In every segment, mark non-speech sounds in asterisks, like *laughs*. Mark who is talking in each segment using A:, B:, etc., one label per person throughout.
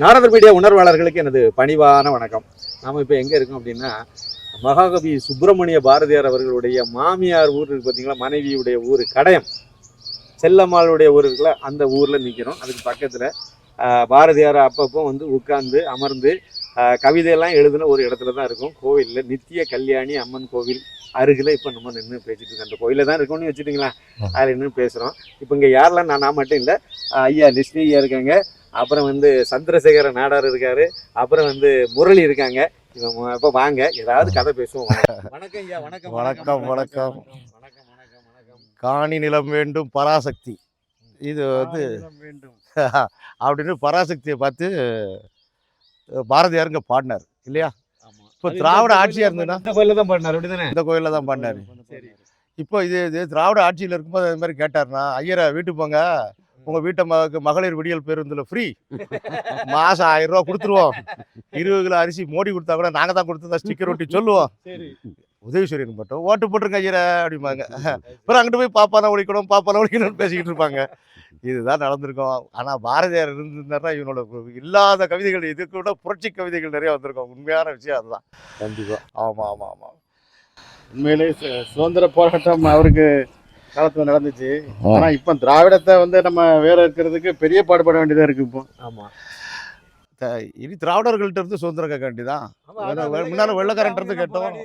A: நாரதர் media உணர்வாளர்களுக்கு எனது பணிவான வணக்கம். நாம இப்போ எங்க இருக்கோம் அப்படின்னா மகாகவி சுப்பிரமணிய பாரதியார் அவர்களுடைய மாமியார் ஊர் இருக்கு பார்த்தீங்களா மனைவியுடைய ஊர் கடையம். செல்லம்மாளுடைய ஊர் இருக்குல்ல அந்த ஊர்ல நிற்கிறோம் அதுக்கு பக்கத்துல பாரதியார் அப்பப்போ வந்து உட்கார்ந்து அமர்ந்து கவிதையெல்லாம் எழுதின ஒரு இடத்துல தான் இருக்கும். கோவிலில் நித்திய கல்யாணி அம்மன் கோவில் அருகில் இப்போ நம்ம நின்று பேசிட்டு இருக்கோம். அந்த கோயிலில் தான் இருக்கோம்னு வச்சுட்டிங்களா? அதில் நின்று பேசுகிறோம் இப்போ இங்கே யாரெல்லாம் நான் நான் மட்டும் இல்லை ஐயா லட்சுமி ஐயா இருக்காங்க. அப்புறம் வந்து சந்திரசேகர நாடார் இருக்காரு. அப்புறம் வந்து முரளி இருக்காங்க. இவங்க இப்போ வாங்க. ஏதாவது கதை பேசுவோம். வணக்கம் ஐயா. வணக்கம்
B: வணக்கம், வணக்கம்.
A: வணக்கம். வணக்கம் வணக்கம்
B: காணி நிலம் வேண்டும் பராசக்தி. இது வந்து
A: வேண்டும். *laughs*
B: அப்படின்னு பராசக்தியை பார்த்து அஹ், பாரதியார் இங்க பாடினார். இல்லையா? இப்போ திராவிட
A: இந்த
B: ஆட்சியா
A: கோயில்ல
B: இருந்ததுன்னா?
A: இந்த கோயில்ல தான் பண்ணார் அப்படிதானே?
B: இந்த கோயிலில் தான் பாடினார். இப்போ இது இது திராவிட ஆட்சியில் இருக்கும்போது அது மாதிரி கேட்டார்னா ஐயரை வீட்டுக்கு போங்க. உங்க வீட்டை மக மகளிர் விடியல் பேருந்துல ஃப்ரீ மாசம் ஆயிரம் ரூபா கொடுத்துருவோம். இருபது கிலோ அரிசி மோடி கொடுத்தா கூட நாங்க தான் கொடுத்ததா ஸ்டிக்கர் ஒட்டி சொல்லுவோம்.
A: சரி.
B: உதவிஸ்வரன் மட்டும் ஓட்டு போட்டுருங்க ஐயரை அப்படிம்பாங்க. அப்புறம் அங்கிட்டு போய் பாப்பான ஒழிக்கணும் பாப்பான ஒழிக்கணும்னு பேசிக்கிட்டு இருப்பாங்க. இதுதான் நடந்திருக்கும். ஆனா பாரதியார் இருந்திருந்தாருன்னா இவனோட இல்லாத கவிதைகள் இது கூட புரட்சி கவிதைகள் நிறைய வந்திருக்கும். உண்மையான விஷயம் அதுதான்.
A: கண்டிப்பா.
B: ஆமா ஆமா ஆமா.
C: உண்மையிலே சுதந்திர போராட்டம் அவருக்கு காலத்துல நடந்துச்சு. ஆனா இப்ப திராவிடத்தை வந்து நம்ம வேற இருக்கிறதுக்கு பெரிய பாடுபட வேண்டியதா இருக்கு இப்போ.
A: ஆமா.
B: இனி திராவிடர்கள்ட்ட இருந்து சுதந்திரம் கேட்க வேண்டியதான் முன்னால வெள்ளைக்காரன்ட்ட இருந்து கேட்டோம்.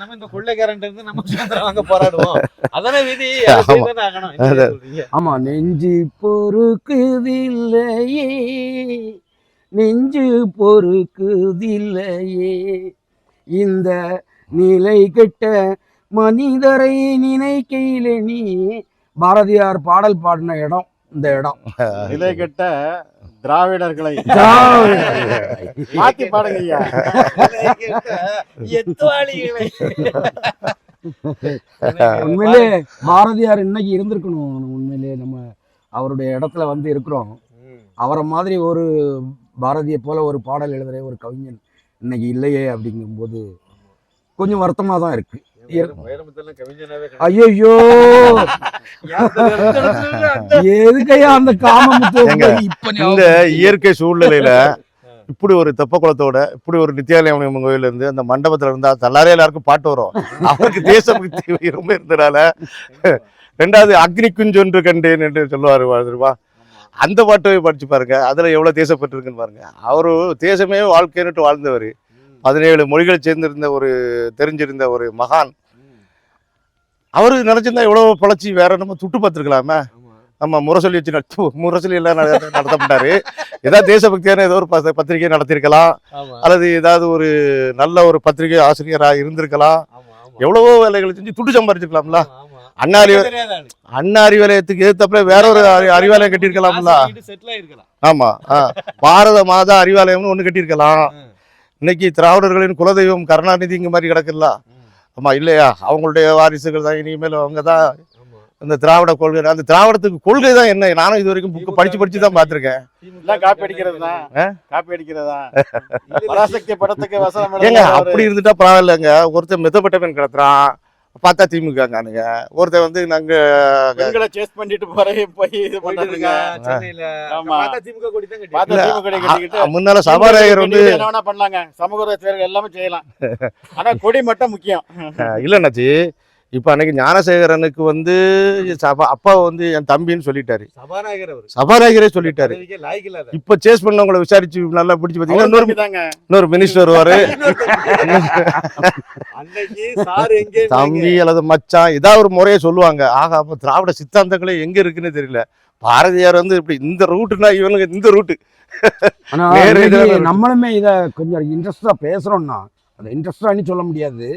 A: நம்ம இந்த கொள்ளைக்காரன்ட்ட இருந்து நம்ம சுதந்திரம் வாங்க போராடுவோம். அதானே விதி? *laughs*
B: ஆமா
D: நெஞ்சு பொறுக்குதில்லையே. நெஞ்சு பொறுக்குதில்லையே. இந்த நிலை கெட்ட மனிதரை நினைக்கையிலே நீ பாரதியார் பாடல் பாடின இடம் இந்த இடம் *laughs*
C: நிலை கெட்ட திராவிடர்களை. மாத்தி பாடுங்க. *laughs*
D: உண்மையிலே பாரதியார் இன்னைக்கு இருந்திருக்கணும் உண்மையிலே நம்ம அவருடைய இடத்துல வந்து இருக்கிறோம். அவரை மாதிரி ஒரு பாரதியை போல ஒரு பாடல் எழுதுற ஒரு கவிஞன் இன்னைக்கு இல்லையே அப்படிங்கும்போது கொஞ்சம் வருத்தமா தான் இருக்கு ஐயோ *laughs* எதுக்கையா அந்த இப்ப
B: இந்த இயற்கை சூழ்நிலையில *laughs* இப்படி ஒரு தெப்ப குளத்தோட இப்படி ஒரு நித்யாலயம் கோயில்ல இருந்து அந்த மண்டபத்துல இருந்தா தல்லாரே எல்லாருக்கும் பாட்டு வரும். அவருக்கு தேசபக்தி ரொம்ப இருந்தனால ரெண்டாவது அக்னி குஞ்சொன்று கண்டேன் என்று சொல்லுவாரு அந்த பாட்டை படிச்சு பாருங்க அதுல எவ்வளவு தேசப்பட்டு இருக்குன்னு பாருங்க. அவரு தேசமே வாழ்க்கைன்னுட்டு வாழ்ந்தவர். பதினேழு மொழிகள் சேர்ந்திருந்த ஒரு தெரிஞ்சிருந்த ஒரு மகான் அவரு நினைச்சிருந்தா எவ்வளவு பழச்சி வேற நம்ம துட்டு பார்த்துருக்கலாமே
A: ஆமா.
B: நம்ம முரசொலி வச்சு நடத்து முரசொலி எல்லாம் நட- நடத்தப்பட்டாரு ஏதாவது தேசபக்தியான ஏதோ ஒரு பத்திரிகை நடத்திருக்கலாம். அல்லது ஏதாவது ஒரு நல்ல ஒரு பத்திரிகை ஆசிரியரா இருந்திருக்கலாம். எவ்வளவோ வேலைகளை செஞ்சு துட்டு சம்பாரிச்சிருக்கலாம்ல. அண்ணா அறிவ. அண்ணா அறிவாலயத்துக்கு எதிர்த்தப்பல வேற ஒரு அறி- அறிவாலயம் கட்டியிருக்கலாம்ல. ஆமா. பாரத மாதா அறிவாலயம்னு ஒண்ணு கட்டியிருக்கலாம். இன்னைக்கு திராவிடர்களின் குலதெய்வம் கருணாநிதி இங்க மாதிரி கிடக்குல்ல. ஆமா இல்லையா அவங்களுடைய வாரிசுகள் தான் இனிமேல் அவங்க தான். அந்த திராவிட கொள்கை அந்த திராவிடத்துக்கு கொள்கை தான் என்ன நானும் இது வரைக்கும் புக்கு படிச்சு படிச்சு தான் பார்த்திருக்கேன்
C: காப்பி அடிக்கிறது தான்? காப்பி அடிக்கிறதா. *laughs* பராசக்தி படத்துக்கு வசனம்
B: ஏங்க அப்படி இருந்துட்டா பரவாயில்லைங்க ஒருத்தன் மெத்தப்பட்டவன் கிடத்துறான் பார்த்தா திமுகங்கானுங்க ஒருத்தன் வந்து நாங்க
C: பெண்களை சேஸ் பண்ணிட்டு போற போய் இது பண்றாங்க
A: திமுக.
C: திமுக
B: முன்னால சபாநாயகர் வந்து
C: என்ன வேணா பண்ணலாங்க. சமூக சேவை எல்லாமே செய்யலாம். ஆனா கொடி மட்டும் முக்கியம்.
B: இல்லைண்ணாச்சி இப்போ அன்னைக்கு ஞானசேகரனுக்கு வந்து சபா அப்பா வந்து என் தம்பின்னு சொல்லிட்டாரு.
A: சபாநாயகர்
B: சொல்லிட்டாரு. இப்போ சேஸ் பண்ணவங்களை விசாரிச்சு நல்லா பிடிச்சு பார்த்தீங்கன்னா இன்னொரு. இன்னொரு மினிஸ்டர் வருவாரு.
A: அன்னைக்கு சார் எங்கே
B: தம்பி அல்லது மச்சான் ஏதாவது ஒரு முறையை சொல்லுவாங்க. ஆகா அப்போ திராவிட சித்தாந்தங்களே எங்க இருக்குன்னு தெரியல. பாரதியார் வந்து இப்படி இந்த ரூட்டுனா இவனுக்கு இந்த ரூட்டு?
D: நம்மளுமே இத கொஞ்சம் இன்ட்ரெஸ்டா பேசுறோம்னா அது இன்ட்ரெஸ்டான்னு சொல்ல முடியாது.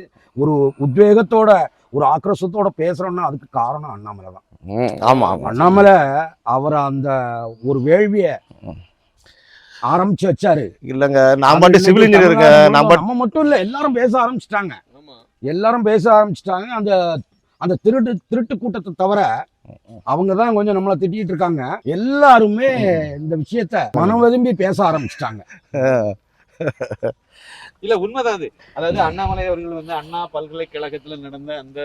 D: ஒரு உத்வேகத்தோட ஒரு ஆக்ரோஷத்தோட பேசுறோம்னா அதுக்கு காரணம் அண்ணாமலை தான்.
B: ஆமா
D: அண்ணாமலை அவர் அந்த ஒரு வேள்விய ஆரம்பிச்சு வச்சாரு.
B: இல்லங்க நான்
D: இன்னைக்கு
B: சிவில் இன்ஜினியர் பாட்டு
D: நம்ம மட்டும் இல்ல எல்லாரும் பேச ஆரம்பிச்சிட்டாங்க.
A: ஆமா.
D: எல்லாரும் பேச ஆரம்பிச்சிட்டாங்க. அந்த அந்த திருட்டு திருட்டு கூட்டத்தை தவிர அவங்க தான் கொஞ்சம் நம்மளை திட்டிட்டு இருக்காங்க. எல்லாருமே இந்த விஷயத்த மனம் விரும்பி பேச ஆரம்பிச்சிட்டாங்க.
A: இல்ல உண்மைதான் அது. அதாவது அண்ணாமலை அவர்கள் வந்து அண்ணா பல்கலைக்கழகத்துல நடந்த அந்த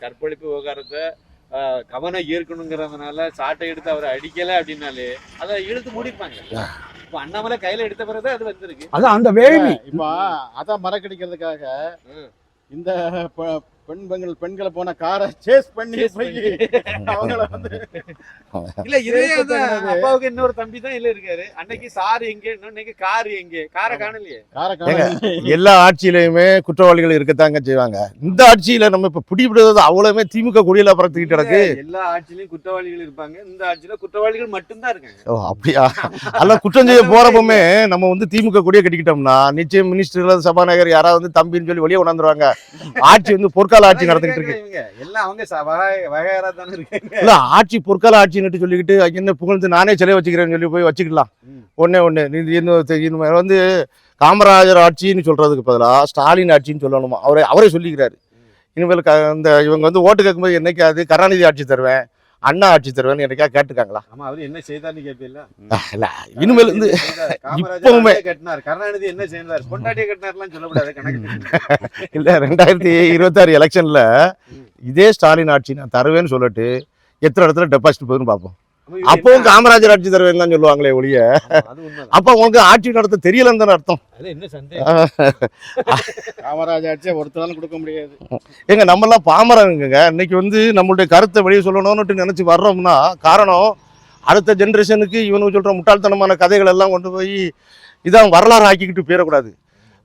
A: கற்பழிப்பு விவகாரத்தை ஆஹ், கவனம் ஈர்க்கணுங்கிறதுனால சாட்டை எடுத்து அவரை அடிக்கல அப்படின்னாலே அதை இழுத்து மூடிப்பாங்க. இப்ப அண்ணாமலை கையில எடுத்த பிறகு அது வந்திருக்கு.
D: அது அந்த வேள்வி.
C: இப்போ அதான் மறக்கடிக்கிறதுக்காக. இந்த பெண் பெண்கள் பெண்களை போன காரை சேஸ் பண்ணி போய் அவங்கள வந்து
A: இல்ல இதே. அப்பாவுக்கு இன்னொரு தம்பி தான் இல்ல இருக்காரு. அன்னைக்கு சார் எங்க இன்னைக்கு கார் எங்க? காரை காணலையே.
C: காரை
B: ஏங்க,
C: காண
B: எல்லா ஆட்சியிலையுமே குற்றவாளிகள் இருக்கத்தாங்க செய்வாங்க. இந்த ஆட்சியில நம்ம இப்ப பிடிபடுறது அவ்வளவுமே திமுக கொடியில பறத்துக்கிட்டு கிடக்கு.
A: எல்லா ஆட்சியிலயும் குற்றவாளிகள் இருப்பாங்க. இந்த ஆட்சியில குற்றவாளிகள் மட்டும்தான் இருக்காங்க.
B: ஓ அப்படியா? அல்ல குற்றம் செய்ய போறப்பமே நம்ம வந்து திமுக கொடியை கட்டிக்கிட்டோம்னா நிச்சயம் மினிஸ்டர் சபாநாயகர் யாராவது வந்து தம்பின்னு சொல்லி வெளியே கொண்டாந்துருவாங்க. ஆட்சி வந்து பொற்கால ஆட்சி நடந்துகிட்டு இருக்கு. இல்ல ஆட்சி பொற்கால ஆட்சின்னு சொல்லிக்கிட்டு என்ன புகழ்ந்து நானே சிலை வச்சுக்கிறேன்னு சொல்லி போய் வச்சுக்கலாம். ஒண்ணு இது இன்னும் வந்து காமராஜர் ஆட்சின்னு சொல்றதுக்கு பதிலா ஸ்டாலின் ஆட்சின்னு சொல்லணுமா? அவரே அவரே சொல்லிக்கிறாரு. இனிமேல் இந்த இவங்க வந்து ஓட்டு கேட்கும்போது என்னைக்காவது கருணாநிதி ஆட்சி தருவேன். அண்ணா ஆட்சி தருவேன்னு என்னைக்கா கேட்டுக்காங்களா
A: ஆமா அவரு என்ன செய்தார்னு கேட்பீல்ல?
B: இல்ல இனிமேல்
A: காமராஜர்
B: இப்பவுமே.
A: கட்டினார். கருணாநிதி என்ன செய்தார்? பொண்டாட்டியை கட்டினார்லாம் சொல்லக்கூடாது கணக்கு
B: இல்ல ரெண்டாயிரத்தி இருபத்தாறு எலெக்ஷன்ல இதே ஸ்டாலின் ஆட்சி நான் தருவேன்னு சொல்லிட்டு எத்தனை இடத்துல டெபாசிட் போகுதுன்னு பார்ப்போம். அப்பவும் காமராஜர் ஆட்சி தருவேன் தான் சொல்லுவாங்களே ஒழிய. அப்ப உங்களுக்கு ஆட்சி நடத்த தெரியலன்னு தானே அர்த்தம்?
A: அது என்ன சந்தேகம்?
C: காமராஜ் ஆட்சியை ஒருத்தராலும் கொடுக்க முடியாது.
B: ஏங்க நம்மலாம் பாமரங்க இன்னைக்கு வந்து நம்மளுடைய கருத்தை வெளியே சொல்லணும்னு நினைச்சு வர்றோம்னா காரணம் அடுத்த ஜென்ரேஷனுக்கு இவனுக்கு சொல்ற முட்டாள்தனமான கதைகள் எல்லாம் கொண்டு போய் இதான் வரலாறு ஆக்கிக்கிட்டு போயிடக்கூடாது.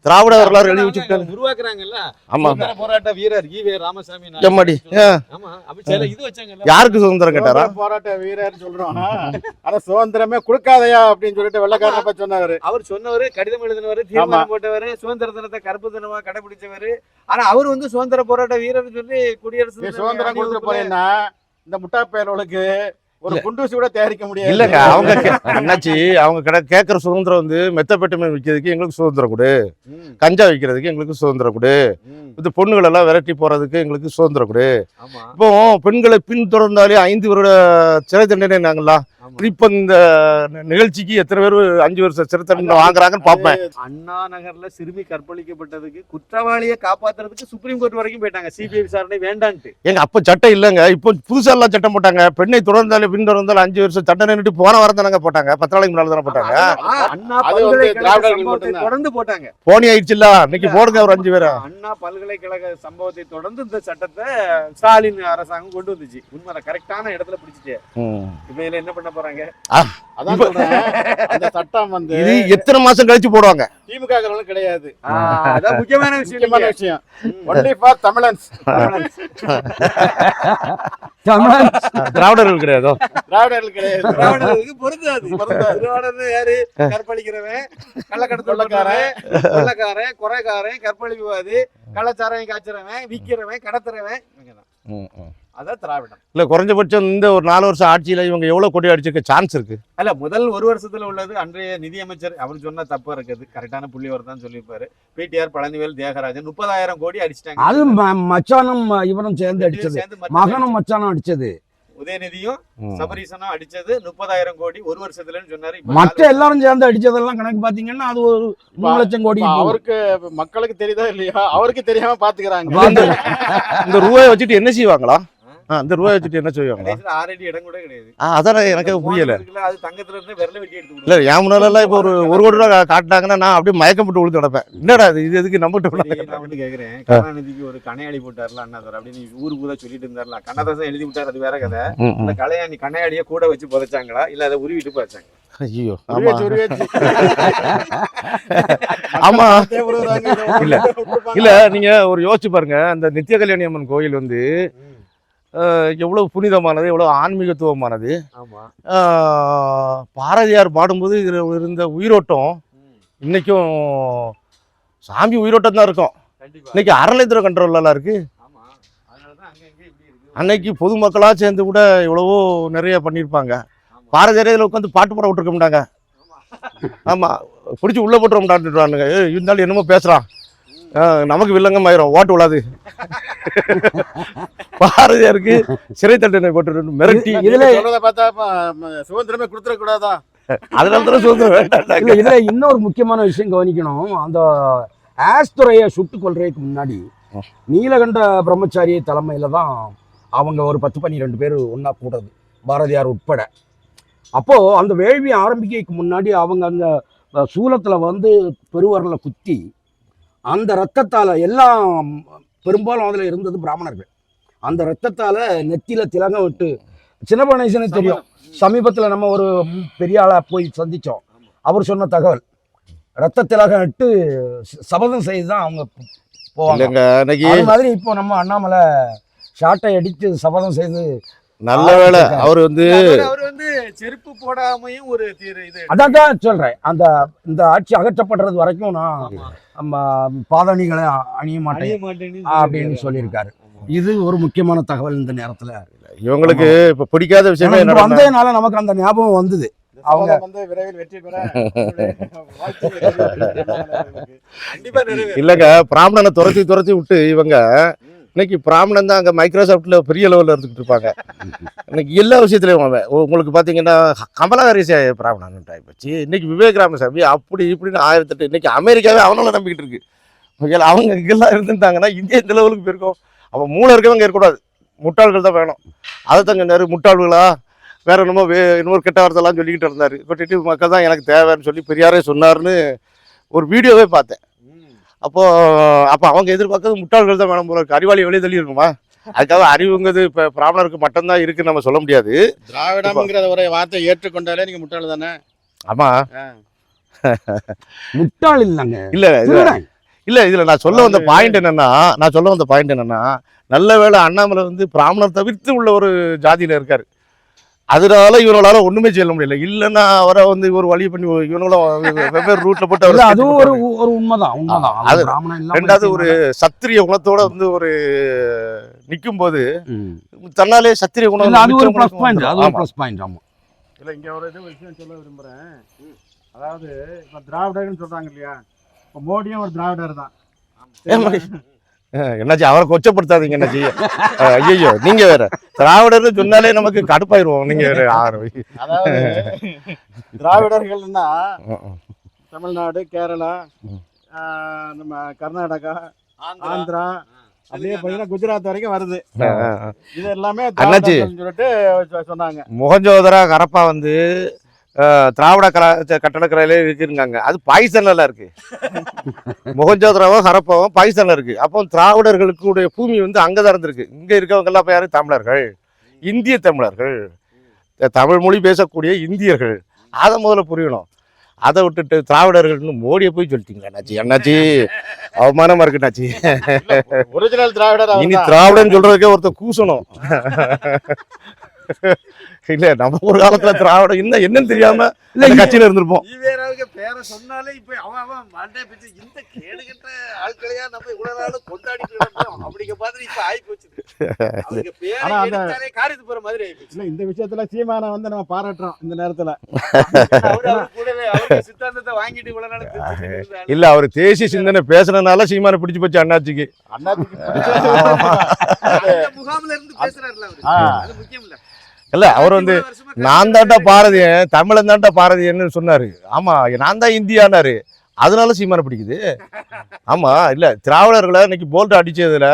B: திராவிட வரலாறு எழுதி வச்சுக்கிட்டாங்க
A: உருவாக்குறாங்கல்ல?
B: ஆமா.
A: போராட்ட வீரர் ஈவே ராமசாமி
B: எம்மாடி? யாருக்கு சுதந்திரம் கேட்டாரா?
C: போராட்ட வீரர் சொல்றோம். ஆனா சுதந்திரமே கொடுக்காதயா அப்படின்னு சொல்லிட்டு வெள்ளக்காரனை பத்தி சொன்னாரு.
A: அவர் சொன்னவரு கடிதம் எழுதினவரு தீர்மானம் போட்டவரு சுதந்திர தினத்தை கருப்பு தினமா கடைபிடிச்சவரு. ஆனா அவர் வந்து சுதந்திர போராட்ட வீரர் சொல்லி குடியரசு
C: சுதந்திரம் கொடுக்க போறேன்னா இந்த முட்டா பயலுக்கு ஒரு குண்டூசி கூட தயாரிக்க முடியாது.
B: இல்லங்க அவங்க என்னாச்சு அவங்க கிட்ட கேட்கற சுதந்திரம் வந்து மெத்தப்பெட்டுமே விற்கிறதுக்கு எங்களுக்கு சுதந்திரம் கொடு. கஞ்சா விற்கிறதுக்கு எங்களுக்கு சுதந்திரம் கொடு. இது பொண்ணுகள் எல்லாம் விரட்டி போறதுக்கு எங்களுக்கு சுதந்திரம் கொடு. இப்போ பெண்களை பின்தொடர்ந்தாலே ஐந்து வருட சிறை தண்டனை நாங்களா
A: ஆமா.
B: இப்ப இந்த நிகழ்ச்சிக்கு எத்தனை பேர் அஞ்சு வருஷம் சிறை தண்டனை வாங்குறாங்கன்னு பார்ப்பேன்
A: அண்ணா நகர்ல சிறுமி கற்பழிக்கப்பட்டதுக்கு குற்றவாளியை காப்பாத்துறதுக்கு சுப்ரீம் கோர்ட் வரைக்கும் போயிட்டாங்க. சிபிஐ விசாரணை வேண்டான்ட்டு.
B: எங்க அப்ப சட்டம் இல்லைங்க. இப்போ புதுசா எல்லாம் சட்டம் போட்டாங்க. பெண்ணை தொடர்ந்தாலே பின்தொடர்ந்தாலும் அஞ்சு வருஷம் தண்டனை போன வாரம் தானங்க போட்டாங்க. பத்து நாளைக்கு முன்னால தானே போட்டாங்க.
A: அண்ணா. தொடர்ந்து போட்டாங்க.
B: போனி ஆயிடுச்சுல்ல. இன்னைக்கு போடுங்க ஒரு அஞ்சு பேரை.
A: அண்ணா பல்கலைக்கழக சம்பவத்தை தொடர்ந்து இந்த சட்டத்தை ஸ்டாலின் அரசாங்கம் கொண்டு வந்துச்சு. உண்மை கரெக்டான இடத்துல பிடிச்சிட்டு. இப்ப இதுல என்ன பண்ண போறாங்க.
C: அதான் அந்த சட்டம் வந்து
B: இது எத்தனை மாசம் கழிச்சு போடுவாங்க?
C: திமுக கிடையாது.
A: அதான் முக்கியமான விஷயம்
C: முக்கியமான
A: நீங்க.
C: விஷயம். ஒன்லி ஃபார் தமிழன்ஸ்.
D: தமிழன் *laughs*
B: திராவிடர்கள் கிடையாதோ?
C: திராவிடர்கள் கிடையாது.
A: திராவிடர்களுக்கு பொருந்தாது. *laughs* திராவிடர் யாரு? கற்பழிக்கிறவன் கள்ளக்கடத்து கொள்ளக்காரன். கொள்ளக்காரன் குறைக்காரன் கற்பழிப்புவாதி கள்ளச்சாராயம் காய்ச்சறவன் விக்கிறவன் கடத்துறவன். அதான் திராவிடம்.
B: இல்ல குறைஞ்சபட்சம் இந்த ஒரு நாலு வருஷம் ஆட்சியில இவங்க எவ்வளவு கொடி அடிச்சிருக்க சான்ஸ் இருக்கு?
A: அல்ல முதல் ஒரு வருஷத்துல உள்ளது அன்றைய நிதியமைச்சர் அவர் சொன்ன தப்பு இருக்குது. கரெக்டான புள்ளிவர் தான் சொல்லியிருப்பாரு. பிடிஆர் பழனிவேல் தியாகராஜன் முப்பதாயிரம் கோடி அடிச்சிட்டாங்க.
D: அது மச்சானும் இவனும் சேர்ந்து அடிச்சது. மகனும் மச்சானும் அடிச்சது.
A: உதயநிதியும். சபரீசனும் அடிச்சது முப்பதாயிரம் கோடி ஒரு வருஷத்துலன்னு சொன்னாரு.
D: மற்ற எல்லாரும் சேர்ந்து அடிச்சதெல்லாம் கணக்கு பாத்தீங்கன்னா அது ஒரு மூணு லட்சம் கோடி
C: அவருக்கு மக்களுக்கு தெரியுதா இல்லையா? அவருக்கு தெரியாம பாத்துக்கிறாங்க.
B: இந்த ரூபாயை வச்சுட்டு என்ன செய்வாங்களா? ஆ, இந்த ரூபாயை வச்சுட்டு என்ன செய்வாங்களா
A: கடைசியில ஆறு அடி இடம் கூட கிடையாது.
B: அதான் எனக்கு புரியல.
A: அது தங்கத்துல இருந்து விரல வெட்டி எடுத்து
B: இல்ல. என் முன்னால இப்போ ஒரு ஒரு கோடி ரூபா காட்டினாங்கன்னா நான் அப்படியே மயக்கம் போட்டு விழுந்து கிடப்பேன். என்னடா இது? இது எதுக்கு விழா?
A: நான் வந்து கேக்குறேன். கருணாநிதிக்கு ஒரு கணையாளி போட்டார்ல அண்ணாதர் அப்படின்னு ஊருக்கு கூட சொல்லிட்டு இருந்தார்ல. கண்ணதாசன் எழுதி விட்டார் அது வேற கதை. அந்த கலையாணி கண்ணையாடிய கூட வச்சு புதைச்சாங்களா? இல்ல அதை உருவிட்டு புதைச்சாங்க
B: ஐயோ ஆமா. *laughs* ஆமா. இல்ல. இல்ல நீங்க ஒரு யோசிச்சு பாருங்க. அந்த நித்திய கல்யாணி அம்மன் கோயில் வந்து அஹ், எவ்வளவு புனிதமானது எவ்வளவு ஆன்மீகத்துவமானது. பாரதியார் பாடும்போது இதுல இருந்த உயிரோட்டம்
A: ம்,
B: இன்னைக்கும் சாமி உயிரோட்டம் தான் இருக்கும் இன்னைக்கு அறநிலைத்துறை கண்ட்ரோல்லாம் இருக்கு.
A: ஆமா. அதனாலதான் அங்க இங்க இப்படி இருக்கு.
B: அன்னைக்கு பொதுமக்களா சேர்ந்து கூட எவ்வளவோ நிறைய பண்ணியிருப்பாங்க. பாரதியார் இதில் உட்காந்து பாட்டு பாட விட்டுருக்க மாட்டாங்க. ஆமா. பிடிச்சி உள்ள போட்டு ஏய், இருந்தாலும் என்னமோ பேசுறான். ஆ, நமக்கு வில்லங்கம் ஆயிரும். ஓட்டு விழாது பாரதியாருக்கு *laughs* சிறை தண்டனை போட்டு மிரட்டி.
D: இதுல
C: பார்த்தா சுதந்திரமே கொடுத்துட கூடாதா
B: அதனால தானே சுதந்திரம் வேண்டாம்
D: இல்ல இதுல இன்னொரு முக்கியமான விஷயம் கவனிக்கணும். அந்த ஆஸ்துரையை சுட்டுக் கொள்றதுக்கு முன்னாடி நீலகண்ட பிரம்மச்சாரி தலைமையில தான் அவங்க ஒரு பத்து பன்னிரெண்டு பேர் ஒண்ணா கூடுறது பாரதியார் உட்பட. அப்போ அந்த வேள்வி ஆரம்பிக்கைக்கு முன்னாடி அவங்க அந்த சூலத்துல வந்து பெருவரல குத்தி அந்த ரத்தத்தால எல்லாம் பெரும்பாலும் அதுல இருந்தது பிராமணர்கள். அந்த ரத்தத்தால நெத்தியில திலகம் விட்டு சின்ன கணேசனுக்கு தெரியும்? சமீபத்துல. நம்ம ஒரு பெரிய ஆளா போய் சந்திச்சோம். அவர் சொன்ன தகவல். ரத்த திலகம் இட்டு சபதம் செய்து தான் அவங்க போவாங்க. அது மாதிரி இப்போ நம்ம அண்ணாமலை ஷாட்டை அடித்து சபதம் செய்து
B: நல்ல வேளை அவர் வந்து
A: அவர் வந்து செருப்பு போடாமையும் ஒரு
D: அதான் தான் சொல்றேன். அந்த இந்த ஆட்சி அகற்றப்படுறது வரைக்கும் நான். நம்ம பாதணிகளை அணிய மாட்டேன் அப்படின்னு சொல்லியிருக்காரு. இது ஒரு முக்கியமான தகவல் இந்த நேரத்துல.
B: இவங்களுக்கு இப்ப பிடிக்காத விஷயமே
D: வந்ததுனால நமக்கு அந்த ஞாபகம் வந்தது. அவங்க-
C: வந்து விரைவில் வெற்றி பெற. *laughs*
B: இல்லைங்க பிராமணனை துரத்தி துரத்தி விட்டு இவங்க இன்னைக்கு பிராமணன் தான் அங்கே மைக்ரோசாஃப்டில் பெரிய லெவலில் இருந்துக்கிட்டு இருப்பாங்க. இன்னைக்கு எல்லா விஷயத்துலையும் அவன். உங்களுக்கு பார்த்தீங்கன்னா கமலா ஹாரிஸ் பிராமணன் ஆயிப்போச்சு இன்னைக்கு விவேக் ராமசாமி அப்படி இப்படின்னு ஆயிரத்தெட்டு இன்னைக்கு அமெரிக்காவே அவனால நம்பிக்கிட்டு இருக்கு. ஓகேல, அவங்க இங்கெல்லாம் இருந்துட்டாங்கன்னா இந்தியா இந்த லெவலுக்கு போயிருக்கோம். அவன் மூளை இருக்கவங்க இருக்கக்கூடாது. முட்டாள்கள் தான் வேணும். அதை தங்க நேரம் முட்டாள்களா? வேற என்னமோ வே இன்னொரு கெட்ட வார்த்தைலாம் சொல்லிக்கிட்டு இருந்தார். கொட்டிட்டு மக்கள் தான் எனக்கு தேவைன்னு சொல்லி பெரியாரே சொன்னார்னு ஒரு வீடியோவே பார்த்தேன். அப்போ அப்போ அவங்க எதிர்பார்க்கறது முட்டாள்கள் தான் வேணும் போல இருக்கு. அறிவாளி வெளியே தள்ளி இருக்குமா அதுக்காக அறிவுங்கிறது இப்போ பிராமணருக்கு மட்டும்தான் இருக்குன்னு நம்ம சொல்ல முடியாது.
C: திராவிடம்ங்கிற ஒரு வார்த்தை ஏற்றுக்கொண்டாலே நீங்க முட்டாள் தானே?
B: ஆமா.
D: முட்டாள் இல்லைங்க.
B: இல்ல. இல்ல. இதுல நான் சொல்ல வந்த பாயிண்ட் என்னன்னா நான் சொல்ல வந்த பாயிண்ட் என்னன்னா நல்ல வேளை அண்ணாமலை வந்து பிராமணர் தவிர்த்து உள்ள ஒரு ஜாதியில இருக்காரு. அதனால இவங்களால ஒண்ணுமே செய்ய முடியல இல்லைன்னா அவரை வந்து ஒரு வழி பண்ணி இவனுங்களும் வெவ்வேறு ரூட்ல போட்டு அவரை
D: அதுவும் ஒரு. ஒரு உண்மைதான் உண்மைதான்
B: அது-
D: அது
B: ரெண்டாவது ஒரு? சத்திரிய குணத்தோட வந்து ஒரு நிக்கும் போது. தன்னாலே சத்திரிய குணம்
D: அது ஒரு ப்ளஸ் பாயிண்ட் அது ஒரு. ப்ளஸ் பாயிண்ட் ஆமா
C: இல்ல இங்க ஒரு இது விஷயம் சொல்ல விரும்புறேன் அதாவது இப்ப திராவிடர்னு சொல்றாங்க இல்லையா இப்ப மோடியும் ஒரு திராவிடர் தான்
B: என்னாச்சு? அவரை கொச்சப்படுத்தாதீங்க என்னாச்சு? ஐயோ நீங்க வேற. திராவிடர்னு சொன்னாலே நமக்கு கடுப்பாயிருவோம். நீங்க வேற ஆறு
C: அதாவது திராவிடர்கள்னா. தமிழ்நாடு கேரளா நம்ம கர்நாடகா
A: ஆந்திரா.
C: அப்படியே பார்த்தீங்கன்னா குஜராத் வரைக்கும் வருது. இது எல்லாமே சொல்லிட்டு சொன்னாங்க.
B: முகஞ்சோதரா கரப்பா வந்து திராவிட கலா கட்டடக்கலையிலே இருக்குங்க அது பாகிஸ்தான்ல இருக்கு. முகஞ்சோதராவும் ஹரப்பாவும் பாகிஸ்தான்ல இருக்கு. அப்போ திராவிடர்களுக்கு உடைய பூமி வந்து அங்கதான் இருந்திருக்கு. இங்க இருக்கவங்க எல்லாம் யாரு? தமிழர்கள். இந்திய தமிழர்கள். தமிழ் மொழி பேசக்கூடிய இந்தியர்கள். அதை முதல்ல புரியணும். அதை விட்டுட்டு திராவிடர்கள்னு மோடியை போய் சொல்லிட்டீங்களா அண்ணாச்சி? அண்ணாச்சி அவமானமா இருக்கு அண்ணாச்சி.
C: ஒரிஜினல் திராவிடர்
B: இனி. திராவிடன்னு சொல்றதுக்கே ஒருத்தர் கூசணும். இல்ல நம்ம ஒரு காலத்துல திராவிடம் என்ன என்னன்னு தெரியாம
D: இல்ல
B: கட்சியில இருந்திருப்போம்.
A: ஈவேராவுக்கு பேரை சொன்னாலே இப்ப அவன் அவன் மண்டை பிச்சு இந்த கேடுகட்ட ஆட்களையா நம்ம இவ்வளவு நாள் கொண்டாடிட்டு இருந்தோம் அப்படிங்க மாதிரி இப்ப ஆகி போச்சு. அவங்க பேரை
C: ஆனா அந்த-
A: எடுத்தாலே காரியத்து போற மாதிரி ஆகி போச்சு.
C: இல்ல இந்த விஷயத்துல சீமானை வந்து நம்ம பாராட்டுறோம் இந்த நேரத்துல.
A: சித்தாந்தத்தை வாங்கிட்டு இவ்வளவு நாள்.
B: இல்ல அவர் தேசிய சிந்தனை பேசுனதுனால சீமானை பிடிச்சு போச்சு அண்ணாச்சிக்கு.
C: அண்ணாச்சிக்கு
A: அந்த முகாம்ல இருந்து பேசுறாருல அவரு.
C: ஆ.
A: அது முக்கியம் இல்ல
B: அவர் வந்து நான் தாண்டா பாரதியன் தமிழன் தாண்டா பாரதியன்னு சொன்னாரு. ஆமா நான் தான் இந்தியானாரு அதனால சீமானை பிடிக்குது. ஆமா இல்ல திராவிடர்களை இன்னைக்கு போல்ட் அடிச்சதுல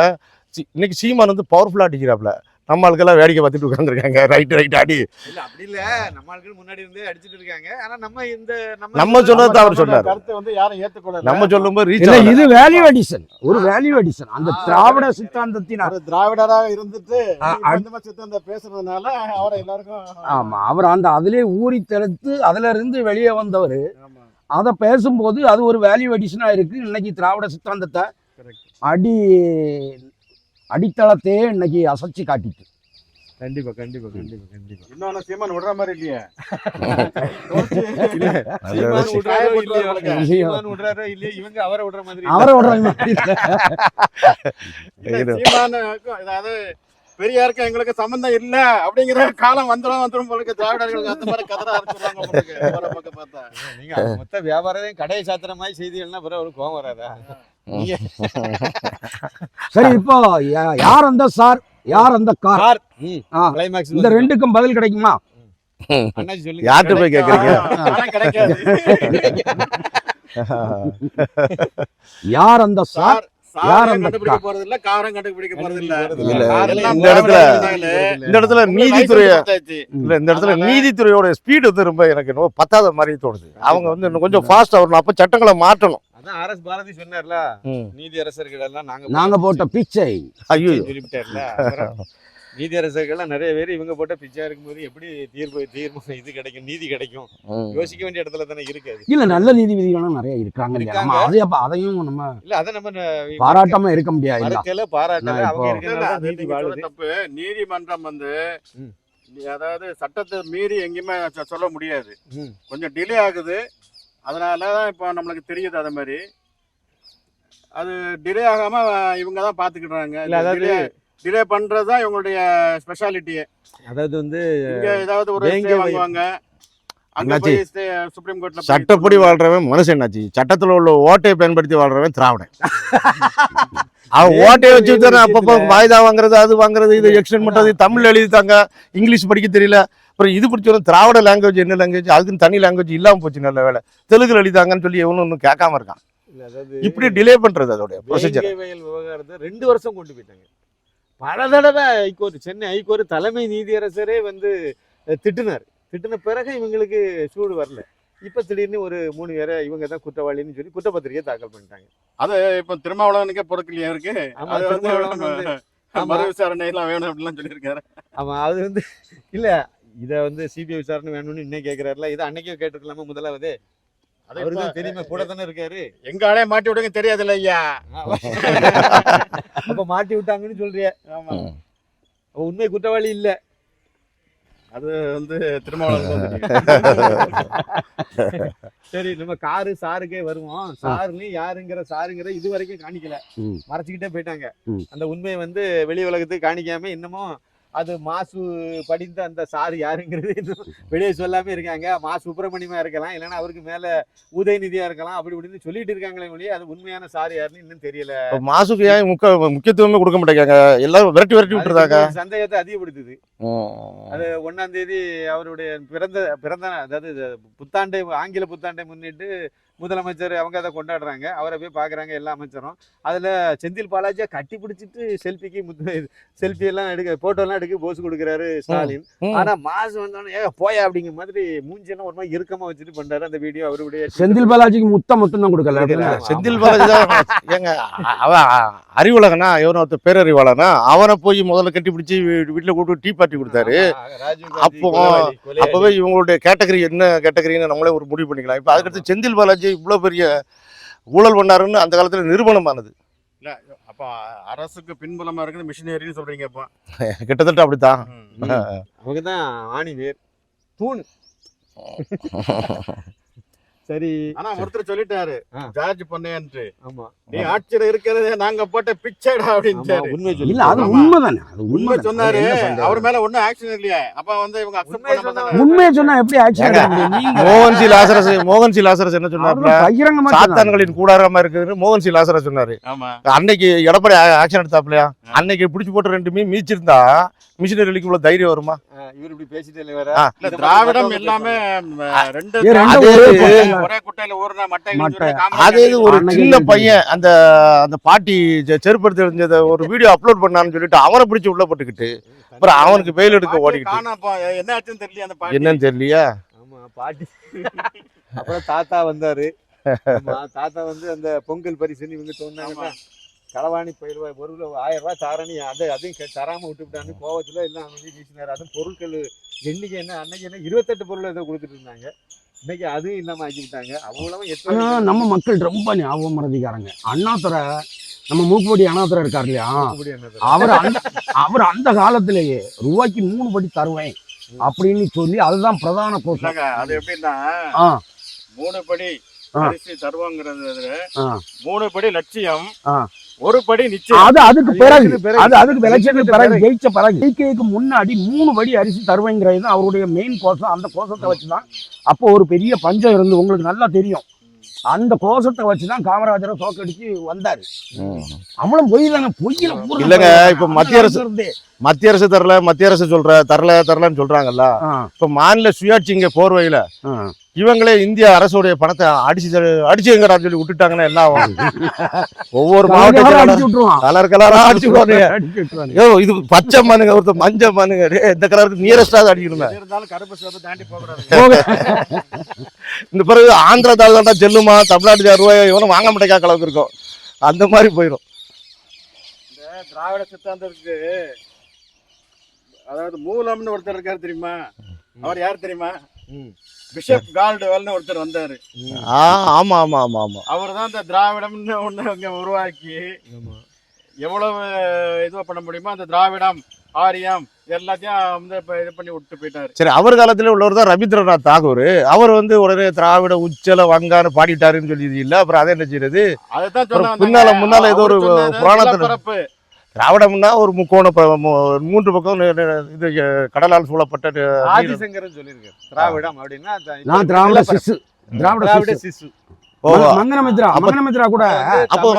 B: சி- இன்னைக்கு சீமான் வந்து பவர்ஃபுல்லா அடிக்கிறாப்ல நம்ம ஆளுக்கெல்லாம் வேடிக்கை பார்த்துட்டு உட்காந்துருக்காங்க ரைட் ரைட் அடி
A: இல்ல அப்படி இல்ல. நம்ம ஆட்கள் முன்னாடி இருந்தே அடிச்சிட்டு இருக்காங்க. ஆனா நம்ம இந்த
B: நம்ம சொன்னது அவர் சொன்னாரு.
C: கருத்து வந்து யாரும் ஏத்துக்கொள்ளல.
B: நம்ம சொல்லும்போது ரீச்
D: இது வேல்யூ அடிஷன் ஒரு வேல்யூ அடிஷன் அந்த திராவிட சித்தாந்தத்தின்
C: ஒரு திராவிடராக இருந்துட்டு மாதிரி சித்தாந்த பேசுறதுனால அவரை எல்லாருக்கும்
D: ஆமா அவர் அந்த அதிலே ஊறி தெளித்து அதுல இருந்து வெளியே வந்தவர். அதை பேசும்போது அது ஒரு வேல்யூ அடிஷனா இருக்கு. இன்னைக்கு திராவிட சித்தாந்தத்தை. அடி அடித்தளத்தையே இன்னைக்கு அசைச்சு காட்டிட்டு.
A: கண்டிப்பா கண்டிப்பா கண்டிப்பா கண்டிப்பா.
C: இன்னொன்னு சீமான் விடுற மாதிரி இல்லையே?
A: விடுறாரோ இல்லையோ இவங்க அவரை விடுற மாதிரி
D: அவரை விடுற மாதிரி
C: அதாவது பெரியாருக்கும் எங்களுக்கு சம்பந்தம் இல்ல அப்படிங்கிற காலம் வந்துடும் வந்துடும் போல இருக்கு. திராவிடர்களுக்கு அந்த மாதிரி கதற பார்த்தா
A: நீங்க மொத்த வியாபாரம் கடையை சாத்துற மாதிரி செய்திகள்னா பிறகு ஒரு கோவம் வராதா? *laughs*
D: சரி இப்போ யார் அந்த சார்? யார் அந்த கார்? இந்த ரெண்டுக்கும் பதில் கிடைக்குமா?
B: யார்கிட்ட போய் கேக்குறீங்க?
D: யார் அந்த சார்? யார் அந்த
C: போறது இல்ல காரம் கண்டுபிடிக்க போறது இல்ல
B: இல்ல,
C: காரெல்லாம்
B: இந்த இடத்துல- இந்த இடத்துல.
C: கொடுத்தாச்சு.
B: இல்ல இந்த இடத்துல நீதித்துறையோட ஸ்பீடு வந்து ரொம்ப எனக்கு பத்தாத மாதிரி தோணுது. அவங்க வந்து இன்னும் கொஞ்சம் ஃபாஸ்டா வரணும். அப்ப சட்டங்களை மாற்றணும்.
A: அதான் ஆர் எஸ் பாரதி சொன்னார்ல
B: ம்.
A: நீதி அரசர்கள் எல்லாம் நாங்க
D: நாங்க போட்ட பிச்சை.
B: ஐயோ.
A: சொல்லிவிட்டார்ல நீதி அரசர்கள்லாம் நிறைய பேர் இவங்க போட்ட பிச்சா இருக்கும்போது எப்படி தீர்ப்பு தீர்ப்பு இது கிடைக்கும் நீதி கிடைக்கும். யோசிக்க வேண்டிய இடத்துல தானே இருக்கு அது.
D: இல்ல நல்ல நீதிபதிகளும் நிறைய இருக்காங்க. அதே அப்ப அதையும் நம்ம
A: இல்ல அதை நம்ம
D: பாராட்டாம இருக்க முடியாது
A: பாராட்டல. அவங்க
C: தப்பு. நீதிமன்றம் வந்து. அதாவது சட்டத்தை மீறி எங்கேயுமே சொல்ல முடியாது. கொஞ்சம் டிலே ஆகுது. அதனால தான் இப்போ நம்மளுக்கு தெரியுது அது மாதிரி. அது டிலே ஆகாம இவங்க தான் பாத்துக்கிட்டாங்க
A: இல்ல அதாவது
C: டிலே பண்றது தான் இவங்களுடைய ஸ்பெஷாலிட்டியே
A: அதாவது வந்து
C: இங்க ஏதாவது ஒரு
A: வை-
C: வாங்குவாங்க. சுப்ரீம் கோர்ட்ல
B: சட்டப்படி வாழ்றவன் மனுஷன் என்னாச்சு? சட்டத்துல உள்ள ஓட்டையை பயன்படுத்தி வாழ்றவன் திராவிடன். அவன் ஓட்டையை வச்சு அப்பப்போ வாய்தா வாங்குறது அது வாங்குறது இது எக்ஸ்டெண்ட் பண்றது தமிழ்ல எழுதித்தாங்க இங்கிலீஷ் படிக்க தெரியல. அப்புறம் இது பிடிச்ச வரும் திராவிட லாங்குவேஜ் என்ன லாங்குவேஜ் அதுக்குன்னு தனி லாங்குவேஜ் இல்லாம போச்சு நல்ல வேலை. தெலுங்குல எழுதிதாங்கன்னு சொல்லி எவனும் ஒன்றும் கேட்காம இருக்கான்.
A: இல்ல, அதாவது
B: இப்படி டிலே பண்றது அதோட ப்ரொசீஜர்
A: விவகாரத்தை ரெண்டு வருஷம் கொண்டு போயிட்டாங்க. பல தடவை ஹைகோர்ட் சென்னை ஹைகோர்ட் தலைமை நீதியரசரே வந்து திட்டுனார். திட்டின பிறகு இவங்களுக்கு சூடு வரல. இப்ப திடீர்னு ஒரு மூணு பேரை இவங்க தான் குற்றவாளின்னு சொல்லி குற்றப்பத்திரிகை தாக்கல் பண்ணிட்டாங்க.
C: அது இப்ப திருமாவளவனுக்கே பொறுக்கலையா இருக்கு?
A: ஆமா, ஆமா.
C: மறு விசாரணை எல்லாம் வேணும் அப்படிலாம் சொல்லியிருக்காரு.
A: அவன் அது வந்து இல்ல இத வந்து சிபிஐ விசாரணை வேணும்னு இன்னும் கேக்குறாருல. இதை அன்னைக்கே கேட்டுருக்கலாமா முதலாவது?
C: இப்ப
A: தெரியுமா? கூட தானே இருக்காரு?
C: எங்க ஆளே மாட்டி விடுங்க தெரியாதுல்ல ஐயா.
A: அப்ப மாட்டி விட்டாங்கன்னு சொல்றிய.
C: ஆமா.
A: அப்ப உண்மை குற்றவாளி இல்ல.
C: அது வந்து திருமாவளவன்.
A: சரி நம்ம காரு சாருக்கே வருவோம். சாருலையும் யாருங்கிற சாருங்கிற இது வரைக்கும் காணிக்கல. மறைச்சுக்கிட்டே போயிட்டாங்க. அந்த உண்மையை வந்து வெளி உலகத்துக்கு காணிக்காம இன்னமும் அது மாசு படிந்த அந்த சாரு யாருங்கிறது வெளியே சொல்லாம இருக்காங்க. மா சுப்பிரமணியமா இருக்கலாம் இல்லைன்னா அவருக்கு மேல உதயநிதியா இருக்கலாம் அப்படி இப்படின்னு சொல்லிட்டு இருக்காங்களே ஒழிய அது உண்மையான சாரு யாருன்னு இன்னும் தெரியல.
B: மாசுக்கு ஏன் முக்க முக்கியத்துவமே கொடுக்க மாட்டேங்காங்க எல்லாரும் விரட்டி விரட்டி விட்டுருதாங்க
A: அது சந்தேகத்தை அதிகப்படுத்துது. அது ஒன்னாம் தேதி அவருடைய பிறந்த பிறந்த அதாவது புத்தாண்டை ஆங்கில புத்தாண்டை முன்னிட்டு முதலமைச்சர் அவங்க அதை கொண்டாடுறாங்க. அவரை போய் பார்க்குறாங்க எல்லா அமைச்சரும். அதில் செந்தில் பாலாஜியை கட்டி பிடிச்சிட்டு செல்ஃபிக்கு முத்து செல்ஃபி எல்லாம் எடுக்க போட்டோ எல்லாம் எடுக்க போஸ் கொடுக்குறாரு ஸ்டாலின்.
B: ம்.
A: ஆனா மாசு வந்தோடனே ஏ போயா அப்படிங்கிற மாதிரி மூஞ்செல்லாம் ஒரு மாதிரி இறுக்கமா வச்சுட்டு பண்றாரு அந்த வீடியோ அவருடைய
D: செந்தில் பாலாஜிக்கு முத்தம் மட்டும் தான் கொடுக்கல
B: செந்தில் பாலாஜி தான் ஏங்க அவன் அறிவுலகனா எவனோ ஒருத்தர் பேரறிவாளனா அவனை போய் முதல்ல கட்டி பிடிச்சி வீட்டுல கூப்பிட்டு டீ பார்ட்டி கொடுத்தாரு. அப்போ. அப்பவே இவங்களுடைய கேட்டகரி என்ன கேட்டகரின்னு நம்மளே ஒரு முடிவு பண்ணிக்கலாம். இப்போ அதுக்கடுத்து செந்தில் பாலாஜி இவ்வளோ பெரிய ஊழல் பண்ணாருன்னு அந்த காலத்துல நிரூபணமானது.
C: இல்ல அப்ப அரசுக்கு பின்புலமா இருக்குது மிஷினரின்னு சொல்றீங்க இப்போ. *laughs*
B: கிட்டத்தட்ட அப்படித்தான்.
A: அவங்க தான் ஆணி வேர் தூண். *laughs* சரி.
C: ஆனா ஒருத்தர் சொல்லிட்டாரு. ஜார்ஜ் பொன்னையன்று
A: ஆமா.
C: நீ ஆட்சியில இருக்கிறது நாங்க போட்ட பிச்சைடா அப்படின்னு
A: உண்மை சொல்லி
D: இல்ல அது. உண்மைதானே அது
C: உண்மை சொன்னாரு.
D: சொன்னாரு
C: அவர் மேல ஒண்ணும் ஆக்ஷன் இல்லையா. அப்ப வந்து இவங்க
A: உண்மையை சொன்னா
D: எப்படி ஆக்ஷன்
B: மோகன் சி லாசரஸ் மோகன் சி லாசரஸ் என்ன சொன்னாப்ல
D: அவரு பகிரங்கமா சொன்னாரு.
B: சாத்தான்களின் கூடாரமா இருக்குதுன்னு மோகன் சி லாசரஸ் சொன்னாரு.
C: ஆமா.
B: அன்னைக்கு எடப்பாடி ஆக்ஷன் எடுத்தாப்லையா அன்னைக்கு பிடிச்சி போட்டு ரெண்டு மீன் மீச்சிருந்தா மிஷினரிக்கு இவ்வளவு தைரியம் வருமா?
A: இவர் இப்படி பேசிட்டே
C: திராவிடம் எல்லாமே ரெண்டு
D: ரெண்டும்
B: அது-
D: ஒரே
B: சின்ன பையன் அந்த அந்த பாட்டி செருப்படுத்தி தெரிஞ்சத ஒரு வீடியோ அப்லோட் பண்ணான்னு சொல்லிட்டு அவனை பிடிச்சி உள்ள போட்டுக்கிட்டு அப்புறம் அவனுக்கு பெயில் எடுக்க ஓடிக்கிட்டு.
C: காணப்போ என்ன ஆச்சுன்னு தெரியல அந்த பாட்டி.
B: என்னன்னு தெரியலையா?
A: ஆமா பாட்டி. அப்புறம் தாத்தா வந்தாரு. தாத்தா வந்து அந்த பொங்கல் பரிசுன்னு இவங்க சொன்னாங்கன்னா களவாணி பயிர் ஒரு கிலோ ஆயிரம் ரூபாய் தாரணி அதை அதையும் கே- தராம விட்டுவிட்டான்னு கோவத்துல எல்லாம் வந்து வீசினாரு. அதுவும் பொருட்கள் எண்ணிக்கை என்ன அன்னைக்கு என்ன இருபத்தெட்டு பொருள் ஏதோ கொடுத்துட்டு இருந்தாங்க. இன்னைக்கு அதுவும் இல்லாம ஆக்கி விட்டாங்க அவ்வளவு எத்தனை
D: நம்ம மக்கள் ரொம்ப ஞாபகம் மறதிக்காரங்க அண்ணாதுரை நம்ம மூக்குப்படி அண்ணாதுரை இருக்கார் இல்லையா? அவர் அந்த அவர் அந்த காலத்திலேயே ரூபாய்க்கு மூணு படி தருவேன் அப்படின்னு சொல்லி அதுதான் பிரதான கோஷம்
C: அது எப்படின்னா
D: ஆ
C: மூணு படி. அரிசி தருவாங்கிறது
D: ஆ.
C: மூணு படி லட்சியம்
D: ஆ.
C: ஒரு படி நிச்சயம்.
D: அது அதுக்கு
A: அது
D: பிறகு. அது அதுக்கு எலெக்ஷனுக்கு பிறகு. ஜெயிச்ச பிறகு ஜெயிக்கைக்கு முன்னாடி மூணு படி அரிசி தருவேங்கிறது தான் அவருடைய மெயின் கோஷம். அந்த கோஷத்தை வச்சு தான் அப்போ ஒரு பெரிய பஞ்சம் இருந்து உங்களுக்கு நல்லா தெரியும். அந்த கோஷத்தை வச்சு தான் காமராஜரை தோக்கடிச்சு வந்தாரு. அவளும் பொய் தானே பொய்யில
B: இல்லைங்க, இப்ப மத்திய அரசு-. மத்திய அரசு தரல மத்திய அரசு சொல்ற தரல தரலன்னு சொல்றாங்கல்ல. இப்ப மாநில சுயாட்சி இங்க போர்வையில. இவங்களே இந்திய அரசுடைய பணத்தை அடிச்சு அடிச்சு எங்கடான்னு சொல்லி விட்டுட்டாங்கன்னா என்ன ஆகும்? *laughs* ஒவ்வொரு
D: கலர்
B: மாவட்டத்தில்
D: அடிச்சு விட்டுருவான்.
B: கலர் கலரா அடிச்சு விடுவானுங்க. இது பச்சை மண்ணுங்க ஒருத்தர் மஞ்சள் மண்ணுங்க. டேய், இந்த கலருக்கு நியரஸ்டாக அடிக்கணுமே. *laughs* இந்த பிறகு ஆந்திரா தாள் தாண்டா செல்லுமா தமிழ்நாட்டு ரூபாய் இவனும் வாங்க மாட்டேங்க கலவுக்கு இருக்கும். அந்த மாதிரி போயிடும்.
C: இந்த திராவிட சித்தாந்தத்துக்கு அதாவது மூலம்னு ஒருத்தர் இருக்காரு தெரியுமா? அவர் யார் தெரியுமா. பிஷப் கால்டுவெல்னு ஒருத்தர் வந்தாரு.
B: ஆமா ஆமா ஆமா ஆமா.
C: அவர் தான் இந்த திராவிடம்னு ஒண்ணு அங்க உருவாக்கி எவ்வளவு இது பண்ண முடியுமோ அந்த திராவிடம் ஆரியம் எல்லாத்தையும் வந்து இப்ப இது பண்ணி விட்டு போயிட்டாரு.
B: சரி அவர் காலத்துல உள்ளவர் தான் ரவீந்திரநாத் தாகூர். அவர் வந்து உடனே திராவிட உச்சல வங்கான்னு பாடிட்டாருன்னு சொல்லி இல்ல அப்புறம் அதை என்ன செய்யறது?
C: சொன்னாங்க.
B: பின்னால முன்னால ஏதோ ஒரு புராணத்துல-. திராவிடம்னா ஒரு முக்கோண மூன்று பக்கம் இது கடலால் சூழப்பட்ட.
A: ஆதிசங்கரன் சொல்லியிருக்காரு. திராவிடம் அப்படின்னா
D: நான் திராவிட சிசு. திராவிட சிசு.
B: அப்ப- அப்போ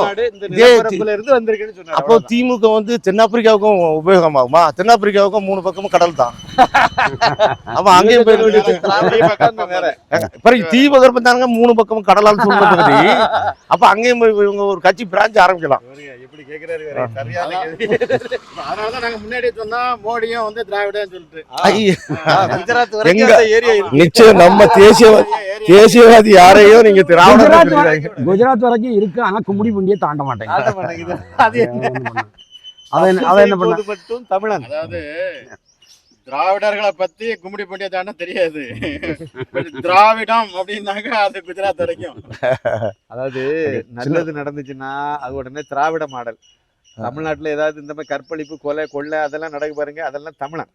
B: அப்போ திமுக வந்து தென்னாப்பிரிக்காவுக்கும் உபயோகமாகுமா? தென்னாப்பிரிக்காவுக்கும் மூணு பக்கமும் கடல் தான். *laughs* ஆமா அங்கேயும் போய் தீபகற்பம் தானுங்க மூணு பக்கமும் கடலால் சூழ்நிலை *laughs* அப்ப அங்கேயும் போய் இவங்க ஒரு கட்சி பிரான்ச் ஆரம்பிக்கலாம்.
A: கேக்குறாரு. சரியான.
C: அதனாலதான் நாங்க முன்னாடி சொன்னா மோடியும் வந்து திராவிடம் சொல்லிட்டு.
B: நிச்சயம் நம்ம தேசியவாதி தேசியவாதி யாரையும் நீங்க திராவிட
D: குஜராத் வரை- குஜராத் வரைக்கும் இருக்கு ஆனா கும்முடி புண்டியை தாண்ட மாட்டேங்க.
A: அது என்ன?
D: அதை என்ன- பண்ண
A: தமிழன்
C: அதாவது திராவிடர்களை பத்தி கும்மிடி பண்டிகை தானே தெரியாது. திராவிடம் அப்படின்னாக்க அது குஜராத் வரைக்கும்.
A: அதாவது நல்லது நடந்துச்சுன்னா அது உடனே திராவிட மாடல். தமிழ்நாட்டுல ஏதாவது இந்த மாதிரி கற்பழிப்பு கொலை கொள்ளை அதெல்லாம் நடக்கு பாருங்க. அதெல்லாம் தமிழன்.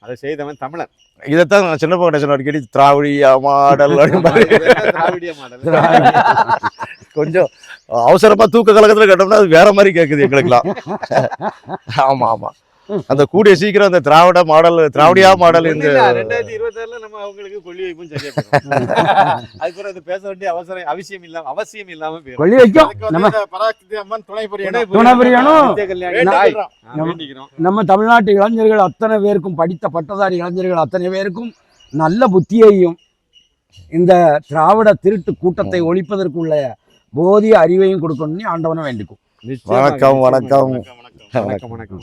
A: அதை செய்தவன் தமிழன்.
B: இதைத்தான் நான் சின்ன பக்கம் அடிக்கடி திராவிடியா மாடல்.
A: திராவிடிய மாடல். *laughs* *laughs*
B: கொஞ்சம் அவசரமா தூக்க கலக்கத்துல கேட்டோம்னா அது வேற மாதிரி கேக்குது எங்களுக்குலாம் *laughs* ஆமா ஆமா. அந்த கூடிய சீக்கிரம் அந்த திராவிட மாடல் திராவிடியா மாடல் இந்த
A: ரெண்டாயிரத்தி இருபத்தாறுல நம்ம அவங்களுக்கு கொள்ளி வைப்பும் சரியா. *laughs* அதுக்கப்புறம் அது பேச வேண்டிய அவசரம் அவசியம் இல்லாம அவசியம் இல்லாம.
D: கொள்ளி வைக்கும். நம்ம
C: பராசக்தி அம்மன் துணை புரியணும்.
D: துணை புரியணும். நம்ம தமிழ்நாட்டு இளைஞர்கள் அத்தனை பேருக்கும் படித்த பட்டதாரி இளைஞர்கள் அத்தனை பேருக்கும் நல்ல புத்தியையும் இந்த திராவிட திருட்டு கூட்டத்தை ஒழிப்பதற்குள்ள போதிய அறிவையும் கொடுக்கணும்னு ஆண்டவனை வேண்டிக்கும்.
C: வணக்கம் வணக்கம்.
A: வணக்கம் வணக்கம்.